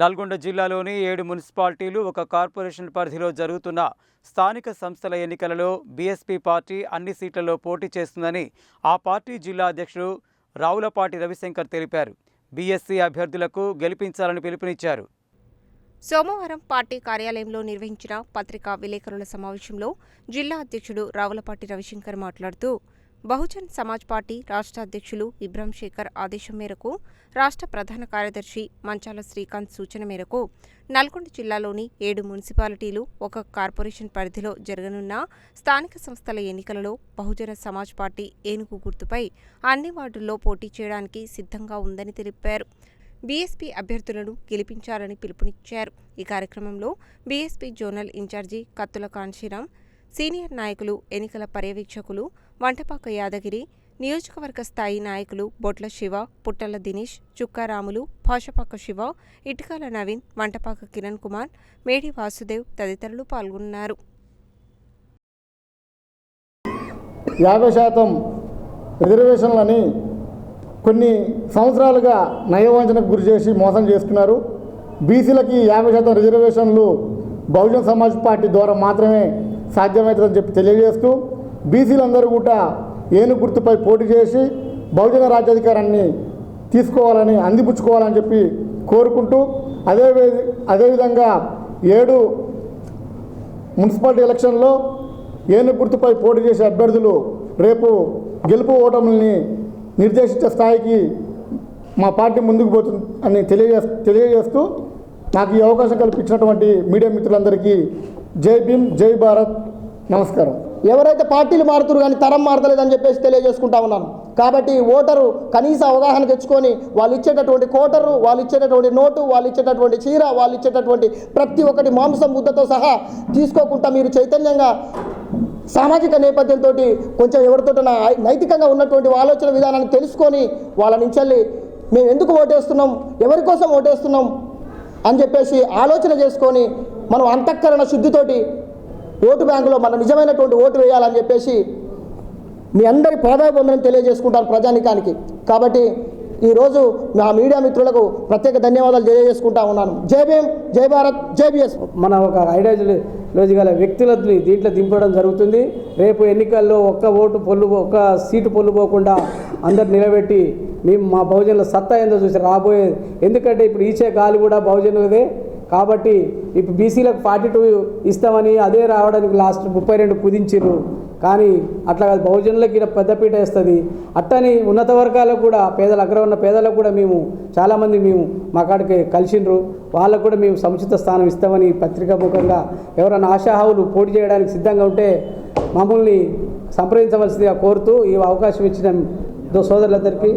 నల్గొండ జిల్లాలోని ఏడు మున్సిపాలిటీలు ఒక కార్పొరేషన్ పరిధిలో జరుగుతున్న స్థానిక సంస్థల ఎన్నికలలో బీఎస్పీ పార్టీ అన్ని సీట్లలో పోటీ చేస్తుందని ఆ పార్టీ జిల్లా అధ్యక్షుడు రావులపాటి రవిశంకర్ తెలిపారు. బీఎస్సీ అభ్యర్థులకు గెలిపించాలని పిలుపునిచ్చారు. సోమవారం పార్టీ కార్యాలయంలో నిర్వహించిన పత్రికా విలేకరుల సమావేశంలో జిల్లా అధ్యక్షుడు రావులపాటి రవిశంకర్ మాట్లాడుతూ బహుజన్ సమాజ్ పార్టీ రాష్ట్ర అధ్యక్షులు ఇబ్రహంశేఖర్ ఆదేశం మేరకు రాష్ట్ర ప్రధాన కార్యదర్శి మంచాల శ్రీకాంత్ సూచన మేరకు నల్గొండ జిల్లాలోని ఏడు మున్సిపాలిటీలు ఒక కార్పొరేషన్ పరిధిలో జరగనున్న స్థానిక సంస్థల ఎన్నికలలో బహుజన సమాజ్ పార్టీ ఏనుగు గుర్తుపై అన్ని వార్డుల్లో పోటీ చేయడానికి సిద్ధంగా ఉందని తెలిపారు. బీఎస్పీ అభ్యర్థులను గెలిపించాలని పిలుపునిచ్చారు. ఈ కార్యక్రమంలో బీఎస్పీ జోనల్ ఇన్ఛార్జి కత్తుల కాంశీరాం సీనియర్ నాయకులు ఎన్నికల పర్యవేక్షకులు వంటపాక యాదగిరి నియోజకవర్గ స్థాయి నాయకులు బొట్ల శివ పుట్టల దినేష్ చుక్కారాములు భాషపాక శివ ఇటుకాల నవీన్ వంటపాక కిరణ్ కుమార్ మేడి వాసుదేవ్ తదితరులు పాల్గొన్నారు. యాభై శాతం రిజర్వేషన్లని కొన్ని సంవత్సరాలుగా నయవంచనకు గురి చేసి మోసం చేస్తున్నారు. బీసీలకి యాభై శాతం రిజర్వేషన్లు బహుజన్ సమాజ్ పార్టీ ద్వారా మాత్రమే సాధ్యమవుతుందని చెప్పి తెలియజేస్తూ బీసీలందరూ కూడా ఏను గుర్తుపై పోటీ చేసి బహుజన రాజ్యాధికారాన్ని తీసుకోవాలని అందిపుచ్చుకోవాలని చెప్పి కోరుకుంటూ అదే అదేవిధంగా ఏడు మున్సిపాలిటీ ఎలక్షన్లో ఏను గుర్తుపై పోటీ చేసే అభ్యర్థులు రేపు గెలుపు ఓటముల్ని నిర్దేశించే స్థాయికి మా పార్టీ ముందుకు పోతుంది అని తెలియజే తెలియజేస్తూ నాకు ఈ అవకాశం కల్పించినటువంటి మీడియా మిత్రులందరికీ జై భీమ్ జై భారత్. నమస్కారం. ఎవరైతే పార్టీలు మారుతురు కానీ తరం మారతలేదని చెప్పేసి తెలియజేసుకుంటా ఉన్నాను. కాబట్టి ఓటరు కనీస అవగాహన తెచ్చుకొని వాళ్ళు ఇచ్చేటటువంటి కోటరు వాళ్ళు ఇచ్చేటటువంటి నోటు వాళ్ళు ఇచ్చేటటువంటి చీర వాళ్ళు ఇచ్చేటటువంటి ప్రతి ఒక్కటి మాంసం ముద్దతో సహా తీసుకోకుండా మీరు చైతన్యంగా సామాజిక నేపథ్యంతో కొంచెం ఎవరితో నైతికంగా ఉన్నటువంటి ఆలోచన విధానాన్ని తెలుసుకొని వాళ్ళ నుంచి మేము ఎందుకు ఓటేస్తున్నాం ఎవరి కోసం ఓటేస్తున్నాం అని చెప్పేసి ఆలోచన చేసుకొని మనం అంతఃకరణ శుద్ధితోటి ఓటు బ్యాంకులో మన నిజమైనటువంటి ఓటు వేయాలని చెప్పేసి మీ అందరి పాదాభివందనం తెలియజేసుకుంటాను ప్రజానికానికి. కాబట్టి ఈరోజు నా మీడియా మిత్రులకు ప్రత్యేక ధన్యవాదాలు తెలియజేసుకుంటా ఉన్నాను. జై భీమ్ జై భారత్ జై బిఎస్. మన ఒక ఐడియాలజీ గల వ్యక్తులని దీంట్లో దింపడం జరుగుతుంది. రేపు ఎన్నికల్లో ఒక్క ఓటు పొల్లు ఒక్క సీటు పొల్లు పోకుండా అందరు నిలబెట్టి మేము మా బహుజనుల సత్తా ఏందో చూసి రాబోయే ఎందుకంటే ఇప్పుడు ఈచే గాలి కూడా బహుజనులదే. కాబట్టి ఇప్పుడు బీసీలకు ఫార్టీ టూ ఇస్తామని అదే రావడానికి లాస్ట్ ముప్పై రెండు కుదించారు కానీ అట్లా కాదు బహుజనులకి పెద్దపీట వేస్తుంది. అట్టని ఉన్నత వర్గాలకు కూడా పేదలు అగ్ర ఉన్న పేదలకు కూడా మేము చాలామంది మేము మా కాడికి కలిసిండ్రు. వాళ్ళకు కూడా మేము సముచిత స్థానం ఇస్తామని పత్రికా ముఖంగా ఎవరైనా ఆశాహావులు పోటీ చేయడానికి సిద్ధంగా ఉంటే మమ్మల్ని సంప్రదించవలసిందిగా కోరుతూ ఈ అవకాశం ఇచ్చిన సోదరులందరికీ